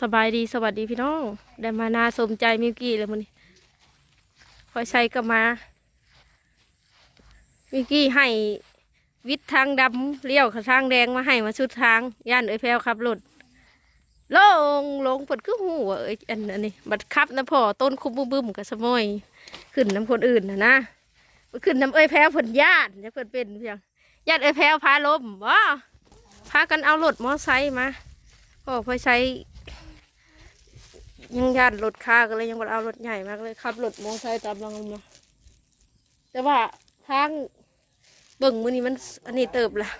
สบายดีสวัสดีพี่น้อง ได้มานาสมใจมิวกี้เลยมันนี้คอยใช้กับมามิวกี้ให้วิททางดำเลี้ยวกับทางแดงมาให้มาชุดทาง ย่านเอ้ยแพรวขับรถลงลงผดคือหูว่าเอ้ยอันนี้บัดขับนะพ่อต้นคุบบึ้มกับสมอยขึ้นน้ำคนอื่นนะนะขึ้นน้ำเอ้ยแพรวผลญาติจะเพิ่นเป็นเพียงญาติเอ้ยแพรวพาลมว้าพากันเอารถมอไซค์มาพ่อพอใช้ ยังยันรถค่าก็เลยยังบ่เอารถใหญ่มากเลยขับรถมอไซค์ตามหลังมาแต่ว่าทางเบิ่งมือนี้มันอันนี้เติบละ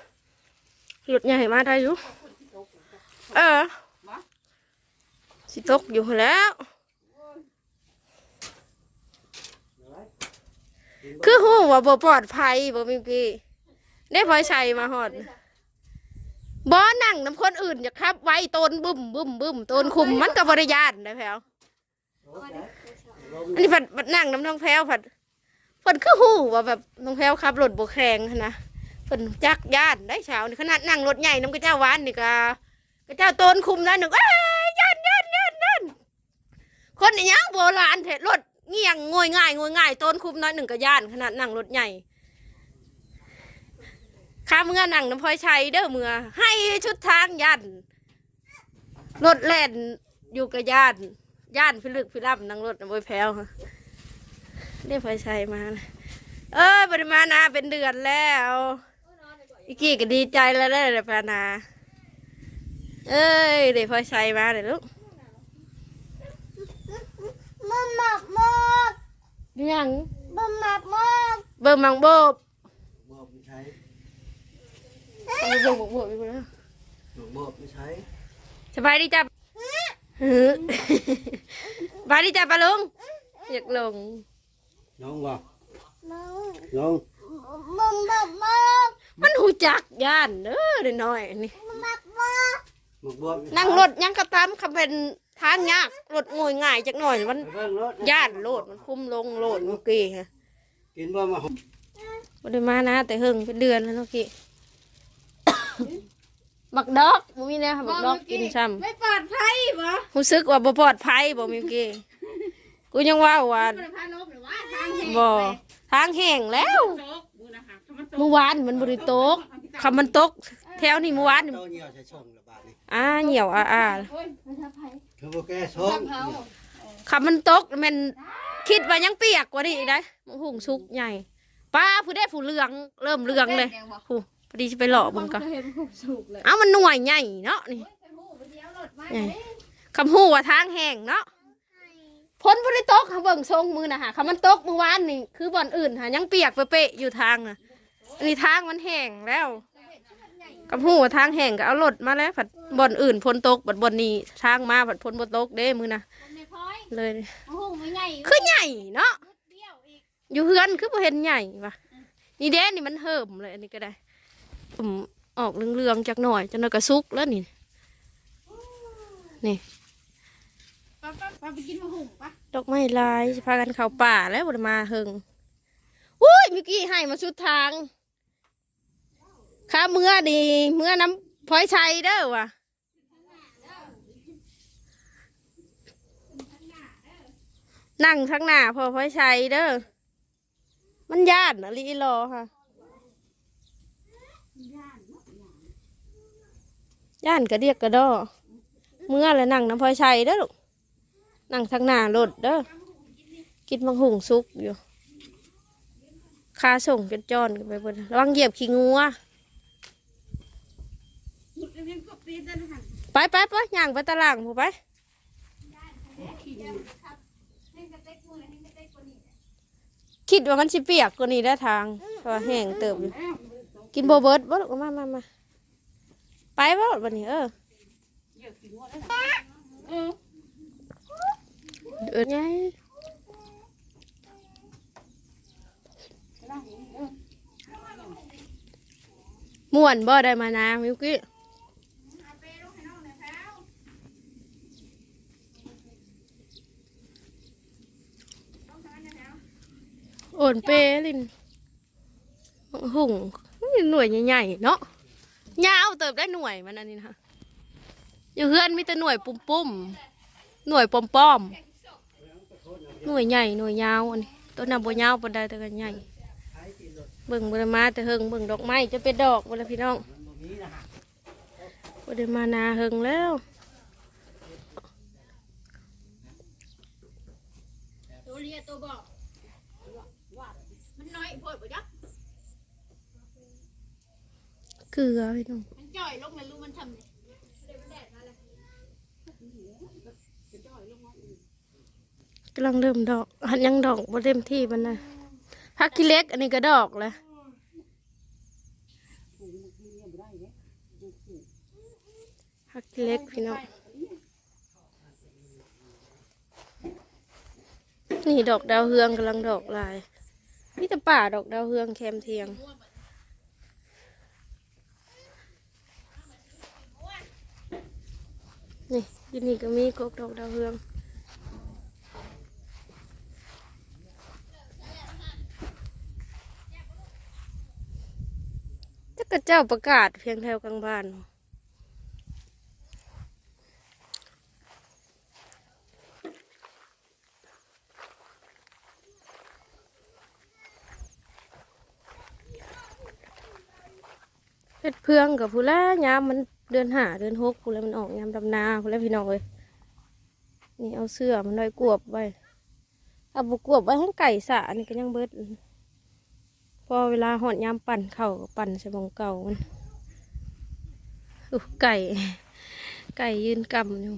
รถใหญ่มาได้อยู่เออสิตกอยู่แล้วคือหูว่าบ่ปลอดภัยบ่มีพี่ได้พลอยชัยมาหอด บ่นั่งน้ำคนอื่นอย่าครับ ไว้ตนบึ้มบึ้มบึ้มตนคุมมันกับบริยานนะแพลวอันนี้ผัดผัดนั่งน้ำน้องแพลวผัดผัดคือหูว่าแบบน้องแพลวขับรถบกแข่งนะเพิ่นจักย่านได้เช้านี่ขนาดนั่งรถใหญ่น้ำกระเจ้าวานนี่ก็กระเจ้าตนคุมแล้วหนึ่งเอ้ยย่านย่านย่านย่านคนอีหยังโบราณเถอะรถเงียงงวยง่ายงวยง่ายตนคุมน้อยหนึ่งก็ย่านขนาดนั่งรถใหญ่ ข้าเมื่อนั่งน้ำพลอยชัยเด้อเมื่อ ให้ชุดทางยันรถแล่นอยู่กับย่านย่านพิลึกพิลับนั่งรถน้ำบอยแพ้วค่ะได้พลอยชัยมานะเออปริมานาเป็นเดือนแล้วอีกกี้ก็ดีใจแล้วได้เลยพานา เอ้ยเดี๋ยวพลอยชัยมาเลยลูกมันหมักมากยังมันหมักมากเบิ่มมังโบบบอกไม่ใช้ เอาไปเบิ่งบอกบอกไปแล้วบอกไม่ใช้สบายดีจ้ะฮึสบายดีจ้ะปะลุงอยากลงน้องบอกมันน้องมันหมักมากมันหูจักย่านเด้อเด็น้อยๆนี่มันหมักมากบอกบอกนั่งรถยังกระตามคำเป็นทางยากรถงวยง่ายจักหน่อยมันไปเบิ่งรถย่านโลดมันคุ้มลงโลดเมื่อกี้ฮะกินบ่มาหอมบ่ได้มานะแต่เฮิงเป็นเดือนแล้วเมื่อกี้ บักดอกบ่มีแนะบักดอกกินซ้ไม่ปลอดภัยบ่ำรู้สึกว่าบ่ปลอดภัยบ่มีเมื่อกี้กูยังว่าว่ามันพานกหรือว่าทางแห่งบ่ทางแห้งแล้วตกมือนะคะถ้ามันตกเมื่อวานมันบ่ได้ตกคำมันตก แถวนี้เมื่อวานนี่เต้าเหี่ยวใช้ช่องระบาดนี่อ่าเหี่ยวอ่าอ่าโอ้ยเขาบอกแก้ช่องคำมันตกมันคิดว่ายังเปียกกว่านี้อีกได้มันหุงสุกใหญ่ป้าผู้ได้ผู้เหลือง เริ่มเหลืองเลยผู้ พอดีจะไปหล่อมึงก็เห็นผมสุกเลยเอ้ามันหน่วยใหญ่เนาะนี่ใหญ่คำหูว่าทางแห้งเนาะพ้นบริตกเขาเบิ่งทรงมือนะฮะคำมันตกเมื่อวานนี่คือบ่อนอื่นฮะยังเปียกเปะๆอยู่ทางน่ะอันนี้ทางมันแห้งแล้วคำหูว่าทางแห้งก็เอารถมาแล้วผัดบ่อนอื่นพ้นตกบัดบ่อนนี้ทางมาผัดพ้นบ่ตกเด้มือนะในพลอยเลยโอ้โหไม่ใหญ่คือใหญ่เนาะเดียวอีกอยู่เฮือนคือบ่เห็นใหญ่ปะนี่เด้นี่มันเหิมเลยอันนี้ก็ได้ ผมออกเรืองๆจากหน่อยจนกระซุกแล้วนี่ นี่ป้าป้าป้าไปกินมะหุ่งปะดอกไม้ลายสิพากันเข้าป่าแล้วบ่ได้มาเฮิงอุ้ยเมื่อกี้ให้มาสุดทางข้าเมื่อดีเมื่อน้ำพลอยชัยเด้อว่ะนั่งข้างหน้าพอพลอยชัยเด้อมันญาตินะลีรอค่ะ ย่านกระเดียกกระดอเมื่อแล้วนั่งน้ำพลอยชัยเด้อลูกนั่งทางหน้ารถเด้อกินมังหุงซุกอยู่คาส่งจนจอนกันไปบนระวังเหยียบขี้งัวไปไปไปย่างไปตลาดผู้ไปคิดว่ามันสิเปียกกว่านี้ได้ทางเพราะว่าแห้งเติบอยู่กินโบเบิร์ดบ่ลูกมามามา ไปบ่บันนี้เออเออเออไงม่วนบ่ได้มานามิวกี้โอนเปลินหุ่งหน่วยใหญ่ๆเนาะ ยาวเติบได้หน่วยมันอันนี้นะอยู่เฮือนมีแต่หน่วยปุ่มปุ่มหน่วยปอมปอมหน่วยใหญ่หน่วยยาวอันนี้ต้นน่ะบ่ยาวปนใดแต่ก็ใหญ่เบิ่งบ่ได้มาแต่เฮงเบิ่งดอกไม้จะเป็นดอกบ่ล่ะพี่น้องมันบ่มีนมานาเฮงแล้วตัวเรียตัวบอกมันน้อยโพดบ่จ๊ะ เกลือพี่น้องมันจ่อยลงเลยรู้มันทำเลยกำลังเริ่มดอกหันยังดอกบ่เต็มที่มันนะพักกิเล็ก อันนี้ก็ดอกแหละพักกิเล็กพี่น้องนี่ดอกดาวเฮืองกำลังดอกลายมีแต่ป่าดอกดาวเฮืองแคมเทียง นี่ยี่นี่ก็มีกกดอกดาวเฮืองถ้ากระเจ้าประกาศเพียงแถวกลางบ้านเฮ็ดเพื่องกับผู้ละยามมัน เดือนหาเดือนหกผู้ละมันออกยามดำนาผู้ละพี่น้องเลยนี่เอาเสื้อมันน้อยกวบไว้เอาบุกวบไว้ให้ไก่สะนี่ก็ยังเบิดพอเวลาหอดยามปั่นเข่าปั่นใส่หมองเก่ามันอู้ไก่ ไก่ยืนกำอยู่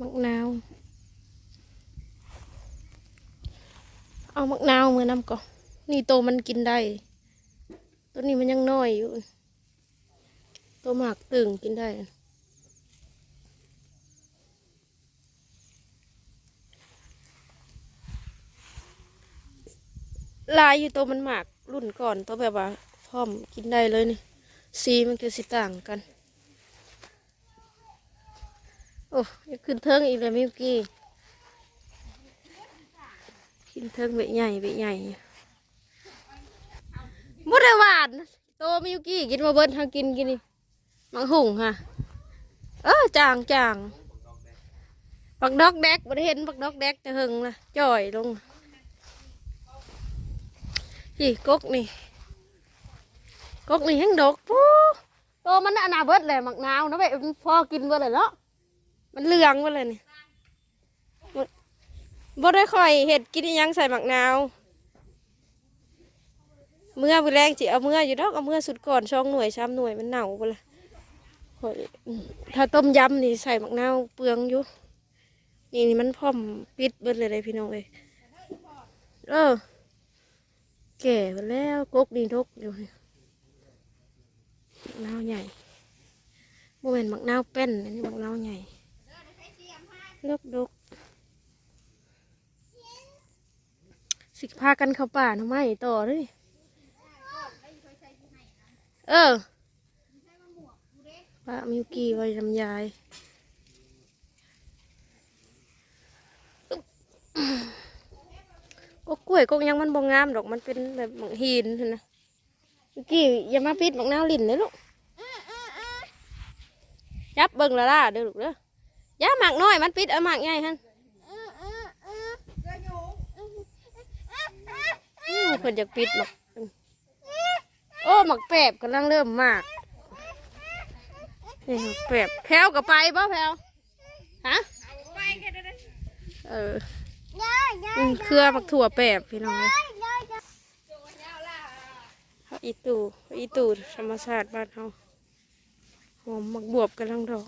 มักนาว เอามักนาวมือนำก่อนนี่โตมันกินได้ ตัวนี้มันยังน้อยอยู่ ตัวหมากตึงกินได้ ลายอยู่ตัวมันหมากรุ่นก่อนตัวแบบว่าพร้อมกินได้เลยนี่ สีมันคือสิต่างกัน โอ้ยขึ้นเทิงอีกแล้วมิวกี้ขึ้นเทิงเบะใหญ่เบะใหญ่ บ่ได้หวานโตมิวกี้กินมาเบิ้ทางกินกินนี่มังหุ่งค่ะเออจางจางบักดอกแดกบ่ได้เห็นบักดอกแดกแต่หึงนะจ่อยลงนี่กกนี่กกนี่แห้งดอกปูโตมันน่ะนาเบิดเลยหมักนาวนะเว้ยพอกินเบิดเลยเนาะมันเหลืองเบิดเลยนี่บ่ได้ค่อยเห็ดกินยังใส่หมักนาว เมื่อแรงสิเอาเมื่ออยู่ดอกเอาเมื่อสุดก่อนช่องหน่วยช้ำหน่วยมันเน่าไปเลยถ้าต้มยำนี่ใส่หมักนาวเปลืองอยู่นี่นี่มันพร้อมปิดเบิดเลยเลยพี่น้องเอ้ยเออ แก่ไปแล้วกกดีทกอยู่นี่มะนาวใหญ่โมเมนมักนาวเป็นอันนี้มักนาวใหญ่ลกดกสิพากันเข้าป่าทำไมต่อเลย เออป้ามิวกี้ไว้ลำยายก็กล้วยก็ยังมันบ่งามดอกมันเป็นแบบหินนะมิวกี้อย่ามาปิดมักนาวลิ่นเลยลูกจับเบิ่งและล่ะเด้อลูกเด้อย่าหมากน้อยมันปิดเอาหมากใหญ่ฮันอู้เพิ่นอยากปิดหมาก โอ้หมากแปบกำลังเริ่มมากนี่หมากแปบแพลวกับไปบ่ะแพลวฮะเอออืมเครือผักถั่วแปบพี่น้องอีตูอีตูธรรมชาติบ้านเฮาหอมหมักบวบกำลังดอก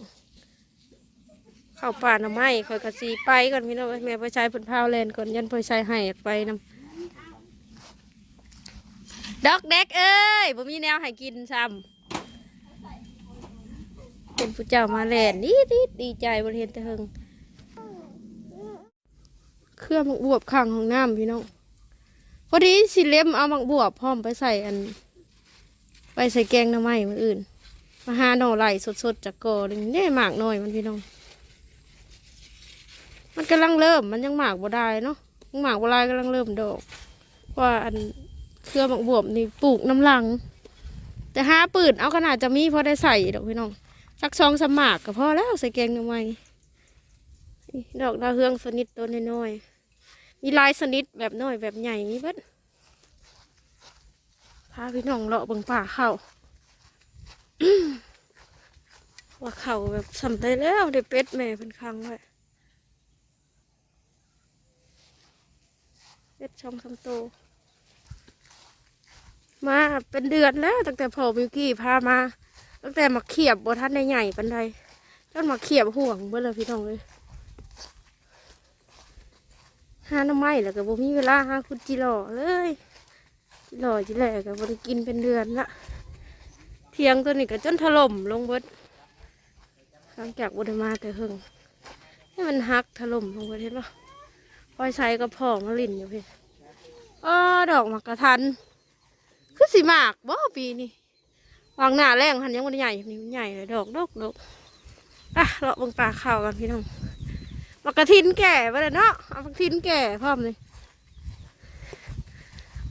เข้าป่าหน่อไม้คอยกระสีไปก่อนพี่น้องแม่ไปใช้ผลพาวแลนก่อนยันไปใช้ให้อยไปน้ำ ดอกเด็กเอ้ยบ่มีแนวให้กินซ้ำเป็นผู้เจ้ามาแลนดีดีดีใจบริเห็นต่เฮงเครื่องหมักบวบข้างของน้ำพี่น้องพอดีสิเล็มเอามักบวบพร้อมไปใส่อัน ไปใส่แกงน่อไม้มืออื่น มาหาหน่อไหลสดๆจากกอนี่แน่หมากหน่อยมันพี่น้อง มันกำลังเริ่มมันยังหมากบ่ได้เนาะหมากบ่ได้กำลังเริ่มดอกว่าอัน เครือหมากบวบนี่ปลูกน้ำลัง แต่ห้าปืนเอาขนาดจะมีพอได้ใส่ดอกพี่น้องสักซองสมากก็พอแล้วใส่แกงหน่อไมดอกดาวเฮืองสนิทตัวน้อยๆมีลายสนิทแบบน้อยแบบใหญ่มีเบิดพาพี่น้องเลาะบังป่าเข้าว่าเข่าแบบสำได้แล้วได้เป็ดแม่เป็นครั้งไว้เป็ดช่องสามโต มาเป็นเดือนแล้ว ตั้งแต่พ่อมิวกี้พามา ตั้งแต่มาเขียบบท่านในใหญ่ปันใดจนมาเขียบห่วงเบื่อเลยพี่น้องเลยหาหน้ำไม้แล้วก็บ่มีเวลาหาคุณจิหล่อเลยจิหล่อจิแหล่ก็บ่ได้กินเป็นเดือนละเทียงตัวนี้ก็จนถล่มลงเบิดหลังจากบุไดมาแต่หึงให้มันหักถล่มลงไปเห็นปะปล่อยใส่กระพองมาลิ่นอยู่พี่อ้อดอกมากกระทัน คือสีหมากบ่ปีนี้วางหน้าแรงหันยังมันใหญ่นี่มันใหญ่เลยดอกดอกดอกอะเราบังปลาข้าวกันพี่น้องหมากกระทินแก่ไปเลยเนาะเอามากกระทินแก่พร้อมเลย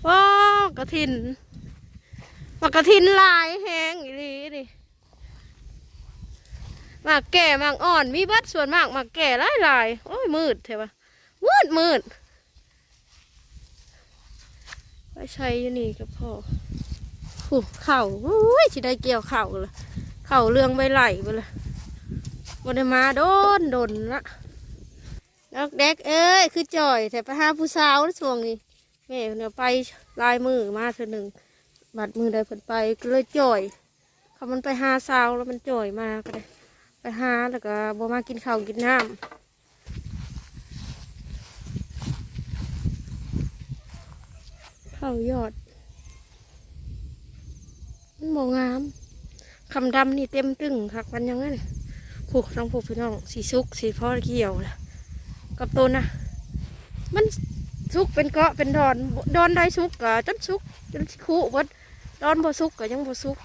ว้าวกระทินหมากกระทินลายแห้งอีหลีนี่หมากแก่หมากอ่อนมีบัดส่วนมากหมากแก่หลายหลายโอ้ยมืดเถอะวะมืดมืดไป ใช้อยู่นี่กับพ่อผูเข่าโอ้ยสิได้เกี่ยวเข่าเลยเข่าเรื่องใบไหลไปเลยบนมาโดนโดนละดอกแดกเอ้ยคือจ่อยแต่ไปหาผู้สาวนะช่วงนี้แม่เพิ่นเอาไปลายมือมาเธอหนึ่งบัดมือได้เพิ่นไปก็เลยจ่อยเขามันไปหาสาวแล้วมันจ่อยมาก็ได้ไปหาแล้วก็บ่มากินข้าวกินน้ำ ข้ายอด มันบ่งามคำดำนี่เต็มตึงคักมันยังไงผูกต้องผูกพี่น้อง สีสุก สีพ่อเกี่ยวนะกับตัวนะ มันสุกเป็นเกาะเป็นดอน ดอนได้สุกกะจนสุกจนคู่วัดดอนบ่สุกกะยังบ่สุก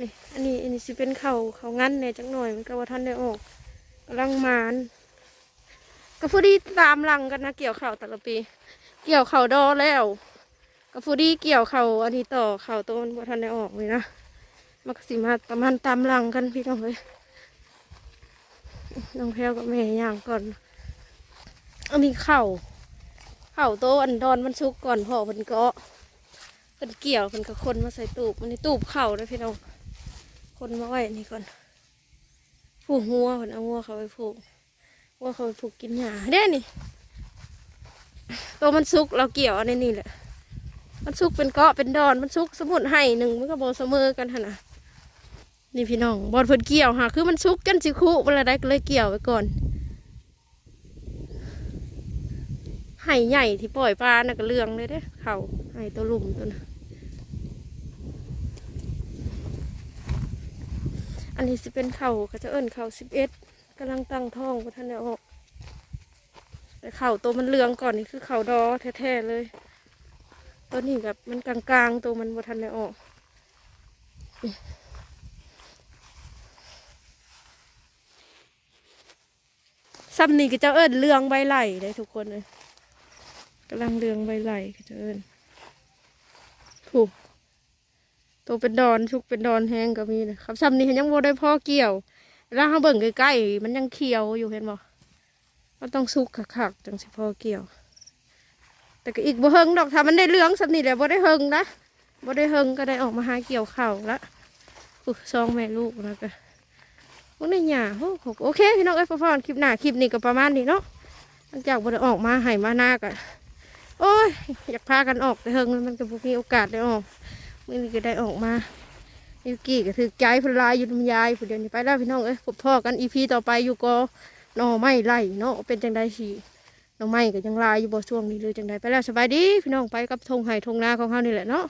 นี่อันนี้อันนี้สิเป็นเขาเขางั้นเนี่ยจังหน่อยมันก็ว่าท่านได้ออกกำลังมาน ก็พอดีตามหลังกันนะเกี่ยวเข่าแต่ละปี เกี่ยวเข่าดอแล้วก็พอดีเกี่ยวเข่าอันนี้ต่อเข่าตัวมันว่ท่านได้ออกเลยนะมันก็สิมาประมาณตามหลังกันพี่น้องเลยน้องแพรวกับแม่ย่างก่อน อันนี้เข่าเข่าโตอันดอนมันชุกก่อนพ่อเพิ่นก็เป็นเกี่ยวเป็นกับคนมาใส่ตูบมันนี่ตูบเข่าเลยพี่น้องคนมาไว้นี่ก่อนผูกงัวคนเอางัวเขาไปผูก งัวเขาไปผูกกินหญ้าเด้นี่ตัวมันสุกเราเกี่ยวเอันนี่แหละ มันสุกเป็นเกาะเป็นดอน มันสุกสมุนไห้หนึ่งมันก็บอเสมอกันหนนะนี่พี่น้องบอลเพิ่นเกี่ยวค่ะคือมันสุกกันสิคุเวลาได้ก็เลยเกี่ยวไว้ก่อนไห่ใหญ่ที่ปล่อยปลาน่ะก็เรื่องเลยเด้เขาไห่ตัวลุ่มตัวนะอันนี้สิเป็นเข่าก็จะเอิ้นเข่าสิบเอ็ด กำลังตั้งท้องว่าท่านได้ออกแต่เข่าตัวมันเลืองก่อนนี่คือเข่าดอแท้ๆเลยตัวนี้แบบมันกลางๆตัวมันว่าท่านได้ออกซ้ำนี่ก็จะเอิ้นเลืองใบไหลเลยทุกคนเลยกำลังเลืองใบไหลก็จะเอิ้นถูกตัวเป็นดอนชุกเป็นดอนแห้งก็มีนะครับซ้ำนี่ยังบ่ได้พ่อเกี่ยว แล้วเขาเบิ่งใกล้ๆมันยังเขียวอยู่เห็นบ่มันต้องสุกคักๆจังสิพอเกี่ยว แต่ก็อีกบ่เฮงดอกถ้ามันได้เลืองซ้ำนี่แหละบ่ได้เฮงนะบ่ได้เฮงก็ได้ออกมาหาเกี่ยวข้าวละอุ๊ยซองแม่ลูกแล้วก็พวกนี้หยาโอ้โอเคพี่น้องเอ้ยพอๆคลิปหน้าคลิปนี้ก็ประมาณนี้เนาะหลังจากบ่ได้ออกมาให้มาหน้าก็โอ้ยอยากพากันออกแต่เฮงมันก็บ่มีโอกาสได้ออกมื่อนี้ก็ได้ออกมา ยูกี้ก็ถือใจพลายอยู่ลำยายผู้เดียวนี้ไปแล้วพี่น้องเอ้ยพบพ่อกันอีพีต่อไปอยู่ก็นอไม่ไล่เนาะเป็นจังไดสีนอไม่ก็ยังลายอยู่บ่ช่วงนี้เลยจังไดไปแล้วสบายดีพี่น้องไปกับทงไห่ทงนาของเขานี่แหละเนาะ